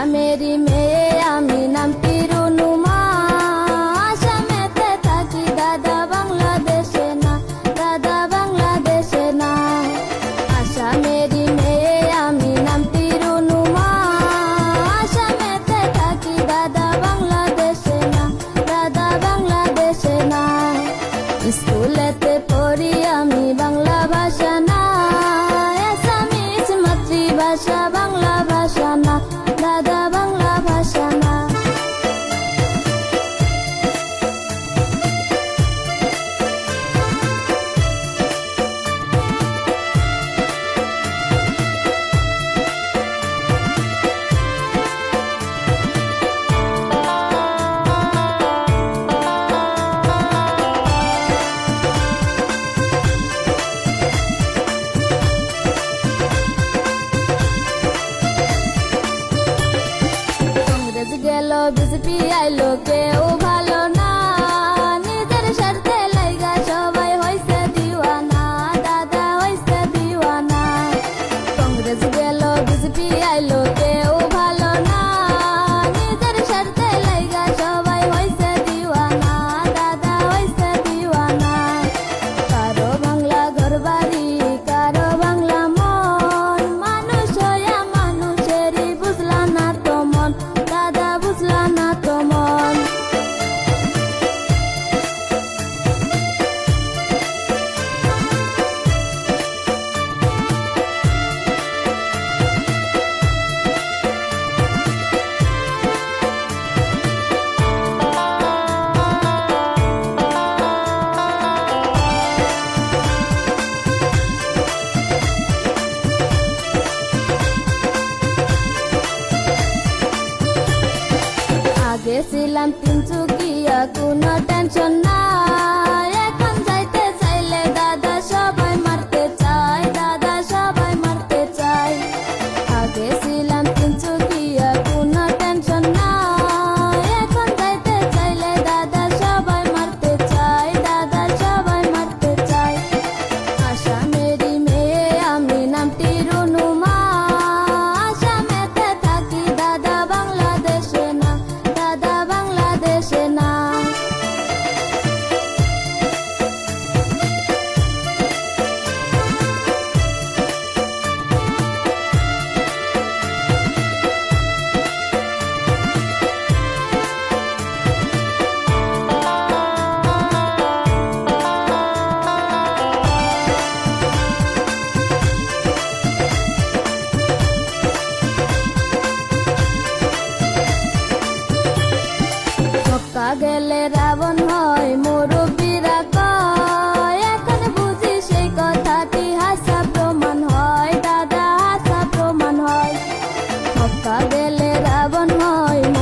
আসামেরি মেয়ে আমি নাম কি রুনুমা আসামেতে থাকি দাদা বাংলাদেশে না দাদা বাংলাদেশে না আসামেরি মেয়ে আমি নাম কি রুনুমা আসামেতে থাকি দাদা বাংলাদেশে না দাদা বাংলাদেশে না স্কুলেতে পড়ি আমি বাংলা ভাষা না আসামিজ মাতৃভাষা confía en lo que গেছিলাম তিন চুকিয়া কোনো টেনশন না এখন যাই গেলে রাবণ হয়